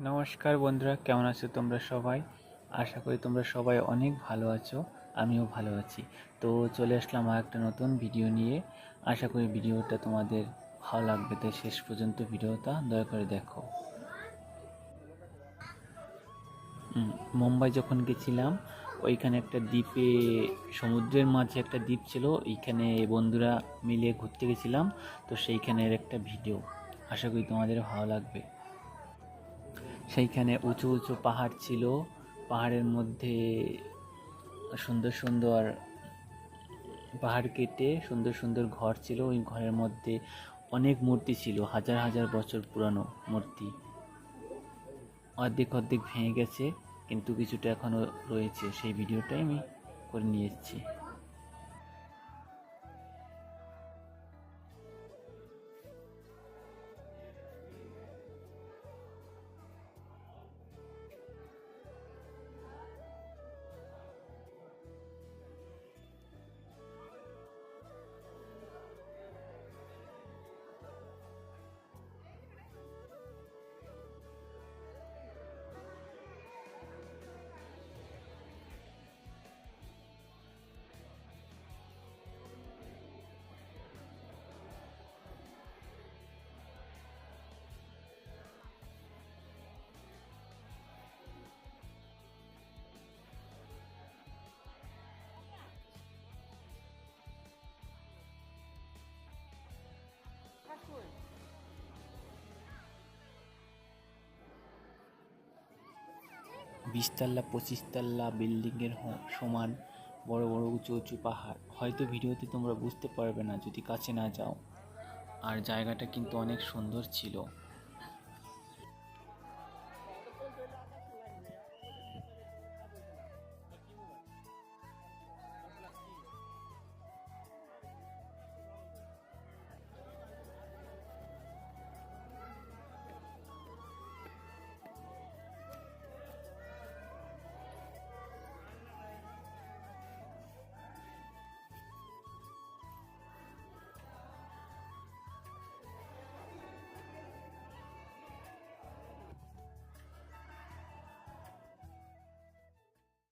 নমস্কার বন্ধুরা, কেমন আছো তোমরা সবাই? আশা করি তোমরা সবাই অনেক ভালো আছো, আমিও ভালো আছি। তো চলে আসলাম আর একটা নতুন ভিডিও নিয়ে। আশা করি ভিডিওটা তোমাদের ভালো লাগবে, তাই শেষ পর্যন্ত ভিডিওটা দয়া করে দেখো। মুম্বাই যখন গেছিলাম, ওইখানে একটা দ্বীপে, সমুদ্রের মাঝে একটা দ্বীপ ছিল এইখানে বন্ধুরা মিলে ঘুরতে গেছিলাম, তো সেইখানের একটা ভিডিও। আশা করি তোমাদের ভালো লাগবে। সেইখানে উঁচু উঁচু পাহাড় ছিল। পাহাড়ের মধ্যে সুন্দর সুন্দর পাহাড় কেটে সুন্দর সুন্দর ঘর ছিল। ওই ঘরের মধ্যে অনেক মূর্তি ছিল, হাজার হাজার বছর পুরানো মূর্তি। অর্ধেক অর্ধেক ভেঙে গেছে, কিন্তু কিছুটা এখনও রয়েছে। সেই ভিডিওটাই আমি করে নিয়ে এসেছি। বিশতলা, পঁচিশতলা বিল্ডিংয়ের সমান বড় বড় উঁচু উঁচু পাহাড়। হয়তো ভিডিওতে তোমরা বুঝতে পারবে না, যদি কাছে না যাও। আর জায়গাটা কিন্তু অনেক সুন্দর ছিল।